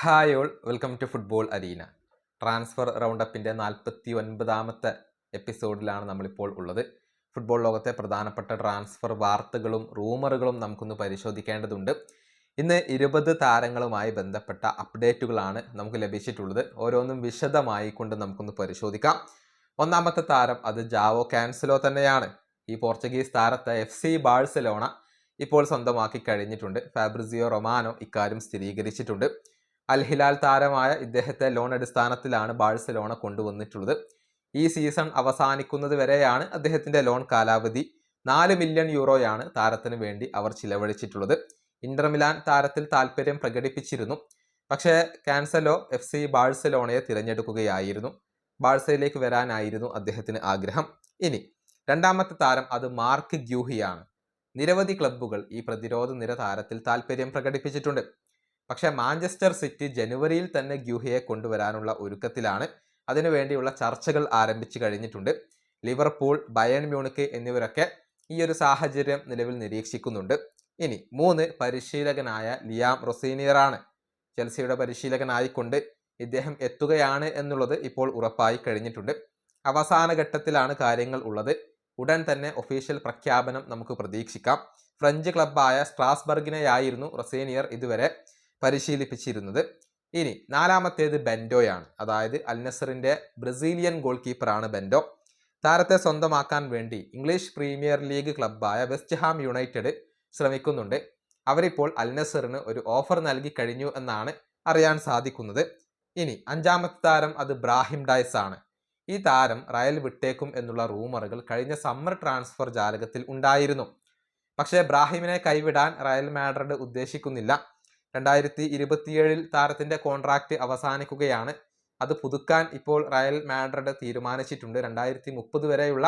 Hi all welcome to football arena. Transfer റൗണ്ടപ്പിന്റെ നാൽപ്പത്തി ഒൻപതാമത്തെ എപ്പിസോഡിലാണ് നമ്മളിപ്പോൾ ഉള്ളത്. ഫുട്ബോൾ ലോകത്തെ പ്രധാനപ്പെട്ട ട്രാൻസ്ഫർ വാർത്തകളും റൂമറുകളും നമുക്കൊന്ന് പരിശോധിക്കേണ്ടതുണ്ട്. ഇന്ന് ഇരുപത് താരങ്ങളുമായി ബന്ധപ്പെട്ട അപ്ഡേറ്റുകളാണ് നമുക്ക് ലഭിച്ചിട്ടുള്ളത്. ഓരോന്നും വിശദമായി കൊണ്ട് നമുക്കൊന്ന് പരിശോധിക്കാം. ഒന്നാമത്തെ താരം അത് ജാവോ ക്യാൻസലോ തന്നെയാണ്. ഈ പോർച്ചുഗീസ് താരത്തെ എഫ് സി ബാഴ്സലോണ ഇപ്പോൾ സ്വന്തമാക്കി കഴിഞ്ഞിട്ടുണ്ട്. ഫാബ്രിസിയോ റൊമാനോ ഇക്കാര്യം സ്ഥിരീകരിച്ചിട്ടുണ്ട്. അൽ ഹിലാൽ താരമായ ഇദ്ദേഹത്തെ ലോൺ അടിസ്ഥാനത്തിലാണ് ബാഴ്സലോണ കൊണ്ടുവന്നിട്ടുള്ളത്. ഈ സീസൺ അവസാനിക്കുന്നത് വരെയാണ് അദ്ദേഹത്തിന്റെ ലോൺ കാലാവധി. നാല് മില്യൺ യൂറോയാണ് താരത്തിന് വേണ്ടി അവർ ചിലവഴിച്ചിട്ടുള്ളത്. ഇന്റർ മിലാൻ താരത്തിൽ താല്പര്യം പ്രകടിപ്പിച്ചിരുന്നു. പക്ഷേ കാൻസലോ എഫ് സി ബാഴ്സലോണയെ തിരഞ്ഞെടുക്കുകയായിരുന്നു. ബാഴ്സയിലേക്ക് വരാനായിരുന്നു അദ്ദേഹത്തിന് ആഗ്രഹം. ഇനി രണ്ടാമത്തെ താരം അത് മാർക്ക് ഗ്യൂഹിയാണ്. നിരവധി ക്ലബ്ബുകൾ ഈ പ്രതിരോധ നിര താരത്തിൽ താല്പര്യം പ്രകടിപ്പിച്ചിട്ടുണ്ട്. പക്ഷേ മാഞ്ചസ്റ്റർ സിറ്റി ജനുവരിയിൽ തന്നെ ഗ്യൂഹയെ കൊണ്ടുവരാനുള്ള ഒരുക്കത്തിലാണ്. അതിനുവേണ്ടിയുള്ള ചർച്ചകൾ ആരംഭിച്ചു കഴിഞ്ഞിട്ടുണ്ട്. ലിവർപൂൾ ബയൺ മ്യൂണിക്ക് എന്നിവരൊക്കെ ഈ ഒരു സാഹചര്യം നിലവിൽ നിരീക്ഷിക്കുന്നുണ്ട്. ഇനി മൂന്ന് പരിശീലകനായ ലിയാം റൊസീനിയറാണ് ചെൽസിയുടെ പരിശീലകനായിക്കൊണ്ട് ഇദ്ദേഹം എത്തുകയാണ് എന്നുള്ളത് ഇപ്പോൾ ഉറപ്പായി കഴിഞ്ഞിട്ടുണ്ട്. അവസാന ഘട്ടത്തിലാണ് കാര്യങ്ങൾ ഉള്ളത്. ഉടൻ തന്നെ ഒഫീഷ്യൽ പ്രഖ്യാപനം നമുക്ക് പ്രതീക്ഷിക്കാം. ഫ്രഞ്ച് ക്ലബ്ബായ സ്ട്രാസ്ബർഗിനെയായിരുന്നു റൊസേനിയർ ഇതുവരെ പരിശീലിപ്പിച്ചിരുന്നത്. ഇനി നാലാമത്തേത് ബെൻഡോയാണ്. അതായത് അൽനസറിന്റെ ബ്രസീലിയൻ ഗോൾ കീപ്പറാണ് ബെൻഡോ. താരത്തെ സ്വന്തമാക്കാൻ വേണ്ടി ഇംഗ്ലീഷ് പ്രീമിയർ ലീഗ് ക്ലബ്ബായ വെസ്റ്റ് ഹാം യുണൈറ്റഡ് ശ്രമിക്കുന്നുണ്ട്. അവരിപ്പോൾ അൽനസറിന് ഒരു ഓഫർ നൽകി കഴിഞ്ഞു എന്നാണ് അറിയാൻ സാധിക്കുന്നത്. ഇനി അഞ്ചാമത്തെ താരം അത് ബ്രാഹിം ഡൈസ് ആണ്. ഈ താരം റയൽ വിട്ടേക്കും എന്നുള്ള റൂമറുകൾ കഴിഞ്ഞ സമ്മർ ട്രാൻസ്ഫർ ജാലകത്തിൽ ഉണ്ടായിരുന്നു. പക്ഷേ ബ്രാഹിമിനെ കൈവിടാൻ റയൽ മാഡ്രിഡ് ഉദ്ദേശിക്കുന്നില്ല. രണ്ടായിരത്തി ഇരുപത്തിയേഴിൽ താരത്തിന്റെ കോൺട്രാക്റ്റ് അവസാനിക്കുകയാണ്. അത് പുതുക്കാൻ ഇപ്പോൾ റയൽ മാഡ്രിഡ് തീരുമാനിച്ചിട്ടുണ്ട്. രണ്ടായിരത്തി മുപ്പത് വരെയുള്ള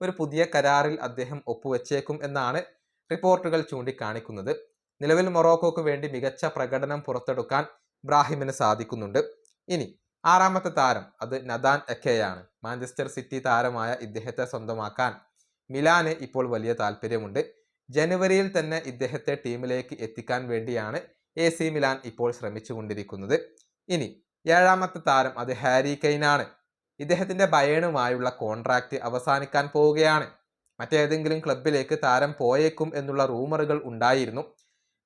ഒരു പുതിയ കരാറിൽ അദ്ദേഹം ഒപ്പുവെച്ചേക്കും എന്നാണ് റിപ്പോർട്ടുകൾ ചൂണ്ടിക്കാണിക്കുന്നത്. നിലവിൽ മൊറോക്കോക്ക് വേണ്ടി മികച്ച പ്രകടനം പുറത്തെടുക്കാൻ ബ്രാഹിമിന് സാധിക്കുന്നുണ്ട്. ഇനി ആറാമത്തെ താരം അത് നദാൻ എക്കെയാണ്. മാഞ്ചസ്റ്റർ സിറ്റി താരമായ ഇദ്ദേഹത്തെ സ്വന്തമാക്കാൻ മിലാന് ഇപ്പോൾ വലിയ താല്പര്യമുണ്ട് ജനുവരിയിൽ തന്നെ ഇദ്ദേഹത്തെ ടീമിലേക്ക് എത്തിക്കാൻ വേണ്ടിയാണ് എ സി മിലാൻ ഇപ്പോൾ ശ്രമിച്ചുകൊണ്ടിരിക്കുന്നത്. ഇനി ഏഴാമത്തെ താരം അത് ഹാരി കെയ്നാണ് ഇദ്ദേഹത്തിന്റെ ബയേണുമായുള്ള കോൺട്രാക്റ്റ് അവസാനിക്കാൻ പോവുകയാണ്. മറ്റേതെങ്കിലും ക്ലബിലേക്ക് താരം പോയേക്കും എന്നുള്ള റൂമറുകൾ ഉണ്ടായിരുന്നു.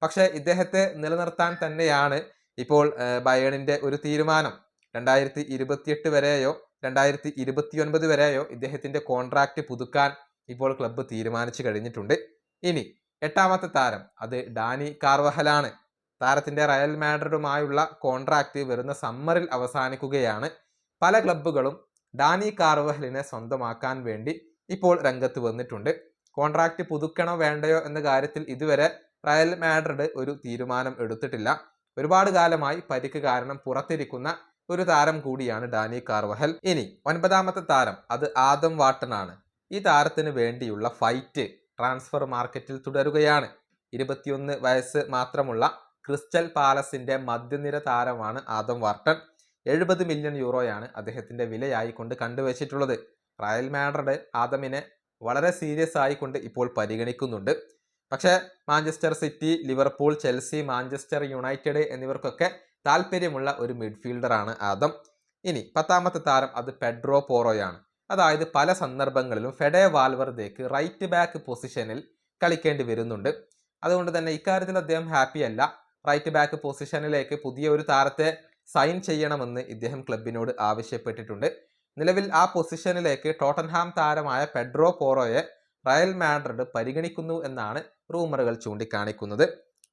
പക്ഷേ ഇദ്ദേഹത്തെ നിലനിർത്താൻ തന്നെയാണ് ഇപ്പോൾ ബയേണിന്റെ ഒരു തീരുമാനം. രണ്ടായിരത്തി ഇരുപത്തിയെട്ട് വരെയോ രണ്ടായിരത്തി ഇരുപത്തിയൊൻപത് വരെയോ ഇദ്ദേഹത്തിന്റെ കോൺട്രാക്റ്റ് പുതുക്കാൻ ഇപ്പോൾ ക്ലബ്ബ് തീരുമാനിച്ചു കഴിഞ്ഞിട്ടുണ്ട്. ഇനി എട്ടാമത്തെ താരം അത് ഡാനി കാർവഹലാണ്. താരത്തിന്റെ റയൽ മാഡ്രിഡുമായുള്ള കോൺട്രാക്റ്റ് വരുന്ന സമ്മറിൽ അവസാനിക്കുകയാണ്. പല ക്ലബ്ബുകളും ഡാനി കാർവഹലിനെ സ്വന്തമാക്കാൻ വേണ്ടി ഇപ്പോൾ രംഗത്ത് വന്നിട്ടുണ്ട്. കോൺട്രാക്റ്റ് പുതുക്കണോ വേണ്ടയോ എന്ന കാര്യത്തിൽ ഇതുവരെ റയൽ മാഡ്രിഡ് ഒരു തീരുമാനം എടുത്തിട്ടില്ല. ഒരുപാട് കാലമായി പരിക്ക് കാരണം പുറത്തിരിക്കുന്ന ഒരു താരം കൂടിയാണ് ഡാനി കാർവഹൽ. ഇനി ഒൻപതാമത്തെ താരം അത് ആദം വാട്ടനാണ്. ഈ താരത്തിന് വേണ്ടിയുള്ള ഫൈറ്റ് ട്രാൻസ്ഫർ മാർക്കറ്റിൽ തുടരുകയാണ്. ഇരുപത്തിയൊന്ന് വയസ്സ് മാത്രമുള്ള ക്രിസ്റ്റൽ പാലസിന്റെ മധ്യനിര താരമാണ് ആദം വാർട്ടൺ. എഴുപത് മില്യൺ യൂറോയാണ് അദ്ദേഹത്തിന്റെ വിലയായിക്കൊണ്ട് കണ്ടുവച്ചിട്ടുള്ളത്. റയൽ മാഡ്രിഡ് ആദമിനെ വളരെ സീരിയസ് ആയിക്കൊണ്ട് ഇപ്പോൾ പരിഗണിക്കുന്നുണ്ട്. പക്ഷേ Manchester City Liverpool Chelsea Manchester United എന്നിവർക്കൊക്കെ താല്പര്യമുള്ള ഒരു മിഡ്ഫീൽഡറാണ് ആദം. ഇനി പത്താമത്തെ താരം അത് പെഡ്രോ പോറോയാണ്. അതായത് പല സന്ദർഭങ്ങളിലും ഫെഡെ വാൽവർദേക്ക് റൈറ്റ് ബാക്ക് പൊസിഷനിൽ കളിക്കേണ്ടി വരുന്നുണ്ട്. അതുകൊണ്ട് തന്നെ ഇക്കാര്യത്തിൽ അദ്ദേഹം ഹാപ്പി അല്ല റൈറ്റ് ബാക്ക് പൊസിഷനിലേക്ക് പുതിയ ഒരു താരത്തെ സൈൻ ചെയ്യണമെന്ന് ഇദ്ദേഹം ക്ലബിനോട് ആവശ്യപ്പെട്ടിട്ടുണ്ട്. നിലവിൽ ആ പൊസിഷനിലേക്ക് ടോട്ടൻഹാം താരമായ പെഡ്രോ പോറോയെ റയൽ മാഡ്രിഡ് പരിഗണിക്കുന്നു എന്നാണ് റൂമറുകൾ ചൂണ്ടിക്കാണിക്കുന്നത്.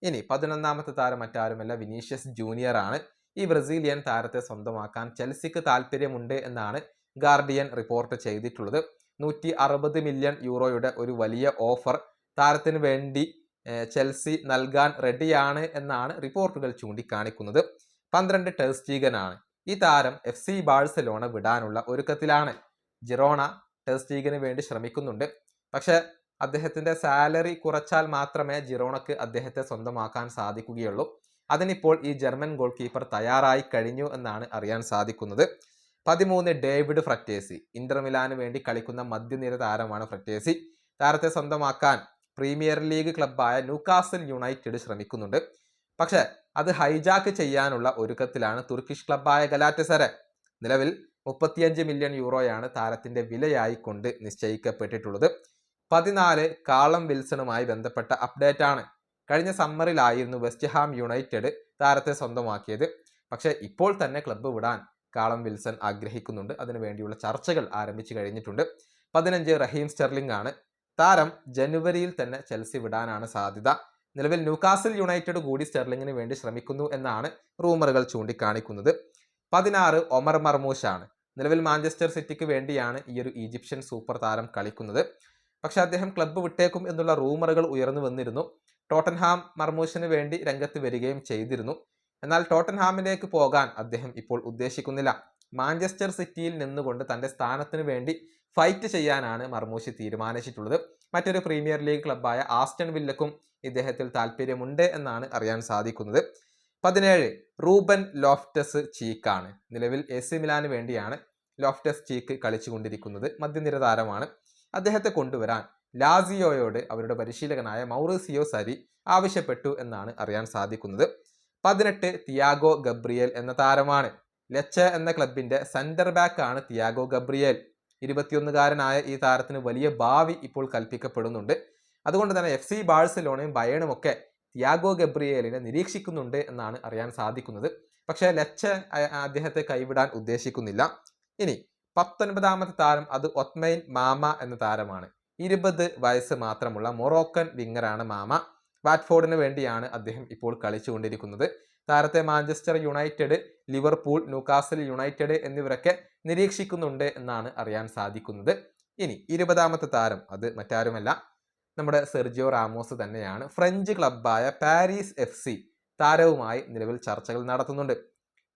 ഇനി പതിനൊന്നാമത്തെ താരം മറ്റാരുമല്ല വിനീഷ്യസ് ജൂനിയർ ആണ്. ഈ ബ്രസീലിയൻ താരത്തെ സ്വന്തമാക്കാൻ ചെൽസിക്ക് താല്പര്യമുണ്ട് എന്നാണ് ഗാർഡിയൻ റിപ്പോർട്ട് ചെയ്തിട്ടുള്ളത്. നൂറ്റി അറുപത് മില്യൺ യൂറോയുടെ ഒരു വലിയ ഓഫർ താരത്തിന് വേണ്ടി ചെൽസി നൽകാൻ റെഡിയാണ് എന്നാണ് റിപ്പോർട്ടുകൾ ചൂണ്ടിക്കാണിക്കുന്നത്. പന്ത്രണ്ട് ടെസ്റ്റീഗനാണ്. ഈ താരം എഫ് സി ബാഴ്സലോണ വിടാനുള്ള ഒരുക്കത്തിലാണ്. ജിറോണ ടെസ്റ്റീഗന് വേണ്ടി ശ്രമിക്കുന്നുണ്ട്. പക്ഷേ അദ്ദേഹത്തിന്റെ സാലറി കുറച്ചാൽ മാത്രമേ ജിറോണക്ക് അദ്ദേഹത്തെ സ്വന്തമാക്കാൻ സാധിക്കുകയുള്ളൂ. അതിനിപ്പോൾ ഈ ജർമ്മൻ ഗോൾ കീപ്പർ തയ്യാറായി കഴിഞ്ഞു എന്നാണ് അറിയാൻ സാധിക്കുന്നത്. പതിമൂന്ന് ഡേവിഡ് ഫ്രറ്റേസി. ഇന്റർ മിലാന് വേണ്ടി കളിക്കുന്ന മധ്യനിര താരമാണ് ഫ്രറ്റേസി. താരത്തെ സ്വന്തമാക്കാൻ പ്രീമിയർ ലീഗ് ക്ലബ്ബായ ന്യൂകാസൽ യുണൈറ്റഡ് ശ്രമിക്കുന്നുണ്ട്. പക്ഷെ അത് ഹൈജാക്ക് ചെയ്യാനുള്ള ഒരുക്കത്തിലാണ് തുർക്കിഷ് ക്ലബായ ഗലാറ്റസറെ നിലവിൽ മുപ്പത്തിയഞ്ച് മില്യൺ യൂറോയാണ് താരത്തിന്റെ വിലയായി കൊണ്ട് നിശ്ചയിക്കപ്പെട്ടിട്ടുള്ളത്. പതിനാല് കാളം വിൽസണുമായി ബന്ധപ്പെട്ട അപ്ഡേറ്റ് ആണ് കഴിഞ്ഞ സമ്മറിലായിരുന്നു വെസ്റ്റ് ഹാം യുണൈറ്റഡ് താരത്തെ സ്വന്തമാക്കിയത്. പക്ഷെ ഇപ്പോൾ തന്നെ ക്ലബ്ബ് വിടാൻ കാളം വിൽസൺ ആഗ്രഹിക്കുന്നുണ്ട്. അതിനു വേണ്ടിയുള്ള ചർച്ചകൾ ആരംഭിച്ചു കഴിഞ്ഞിട്ടുണ്ട്. പതിനഞ്ച് റഹീം സ്റ്റെർലിംഗ് ആണ് താരം ജനുവരിയിൽ തന്നെ ചെൽസി വിടാനാണ് സാധ്യത. നിലവിൽ ന്യൂകാസിൽ യുണൈറ്റഡ് കൂടി സ്റ്റെർലിങ്ങിന് വേണ്ടി ശ്രമിക്കുന്നു എന്നാണ് റൂമറുകൾ ചൂണ്ടിക്കാണിക്കുന്നത്. പതിനാറ് ഒമർ മർമൂഷാണ് നിലവിൽ മാഞ്ചസ്റ്റർ സിറ്റിക്ക് വേണ്ടിയാണ് ഈ ഒരു ഈജിപ്ഷ്യൻ സൂപ്പർ താരം കളിക്കുന്നത്. പക്ഷെ അദ്ദേഹം ക്ലബ്ബ് വിട്ടേക്കും എന്നുള്ള റൂമറുകൾ ഉയർന്നു വന്നിരുന്നു. ടോട്ടൻഹാം മർമൂഷന് വേണ്ടി രംഗത്ത് വരികയും ചെയ്തിരുന്നു. എന്നാൽ ടോട്ടൻഹാമിലേക്ക് പോകാൻ അദ്ദേഹം ഇപ്പോൾ ഉദ്ദേശിക്കുന്നില്ല. മാഞ്ചസ്റ്റർ സിറ്റിയിൽ നിന്നുകൊണ്ട് തന്റെ സ്ഥാനത്തിന് വേണ്ടി ഫൈറ്റ് ചെയ്യാനാണ് മർമൂശി തീരുമാനിച്ചിട്ടുള്ളത്. മറ്റൊരു പ്രീമിയർ ലീഗ് ക്ലബായ ആസ്റ്റൺ വില്ലക്കും ഇദ്ദേഹത്തിൽ താല്പര്യമുണ്ട് എന്നാണ് അറിയാൻ സാധിക്കുന്നത്. പതിനേഴ് റൂബൻ ലോഫ്റ്റസ് ചീക്കാണ്. നിലവിൽ എ സി മിലാന് വേണ്ടിയാണ് ലോഫ്റ്റസ് ചീക്ക് കളിച്ചുകൊണ്ടിരിക്കുന്നത്. മധ്യനിര താരമാണ് അദ്ദേഹത്തെ കൊണ്ടുവരാൻ ലാസിയോയോട് അവരുടെ പരിശീലകനായ മൗറിസിയോ സരി ആവശ്യപ്പെട്ടു എന്നാണ് അറിയാൻ സാധിക്കുന്നത്. പതിനെട്ട് തിയാഗോ ഗബ്രിയേൽ എന്ന താരമാണ്. ലെച്ച എന്ന ക്ലബിന്റെ സെന്റർ ബാക്ക് ആണ് തിയാഗോ ഗബ്രിയേൽ. ഇരുപത്തിയൊന്നുകാരനായ ഈ താരത്തിന് വലിയ ഭാവി ഇപ്പോൾ കൽപ്പിക്കപ്പെടുന്നുണ്ട്. അതുകൊണ്ട് തന്നെ എഫ് സി ബാഴ്സലോണയും ബയണും ഒക്കെ തിയാഗോ ഗബ്രിയേലിനെ നിരീക്ഷിക്കുന്നുണ്ട് എന്നാണ് അറിയാൻ സാധിക്കുന്നത്. പക്ഷേ ലച്ച അദ്ദേഹത്തെ കൈവിടാൻ ഉദ്ദേശിക്കുന്നില്ല. ഇനി പത്തൊൻപതാമത്തെ താരം അത് ഒത്മൈൻ മാമ എന്ന താരമാണ്. ഇരുപത് വയസ്സ് മാത്രമുള്ള മൊറോക്കൻ വിങ്ങറാണ് മാമ. വാറ്റ്ഫോർഡിന് വേണ്ടിയാണ് അദ്ദേഹം ഇപ്പോൾ കളിച്ചുകൊണ്ടിരിക്കുന്നത്. താരത്തെ Manchester United Liverpool Newcastle United എന്നിവരൊക്കെ നിരീക്ഷിക്കുന്നുണ്ട് എന്നാണ് അറിയാൻ സാധിക്കുന്നത്. ഇനി ഇരുപതാമത്തെ താരം അത് മറ്റാരുമല്ല നമ്മുടെ സെർജിയോ റാമോസ് തന്നെയാണ്. ഫ്രഞ്ച് ക്ലബ്ബായ പാരീസ് എഫ് സി താരവുമായി നിലവിൽ ചർച്ചകൾ നടത്തുന്നുണ്ട്.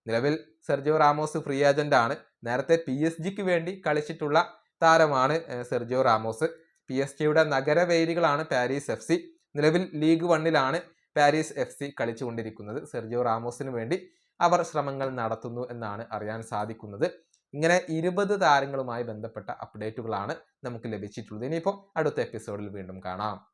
നിലവിൽ സെർജിയോ റാമോസ് ഫ്രീ ഏജന്റ് ആണ് നേരത്തെ പി എസ് ജിക്ക് വേണ്ടി കളിച്ചിട്ടുള്ള താരമാണ് സെർജിയോ റാമോസ്. പി എസ് ജിയുടെ നഗരവേരികളാണ് പാരീസ് എഫ് സി. നിലവിൽ ലീഗ് വണ്ണിലാണ് പാരീസ് എഫ് സി കളിച്ചുകൊണ്ടിരിക്കുന്നത്. സെർജിയോ റാമോസിന് വേണ്ടി അവർ ശ്രമങ്ങൾ നടത്തുന്നു എന്നാണ് അറിയാൻ സാധിക്കുന്നത്. ഇങ്ങനെ ഇരുപത് താരങ്ങളുമായി ബന്ധപ്പെട്ട അപ്ഡേറ്റുകളാണ് നമുക്ക് ലഭിച്ചിട്ടുള്ളത്. ഇനിയിപ്പോൾ അടുത്ത എപ്പിസോഡിൽ വീണ്ടും കാണാം.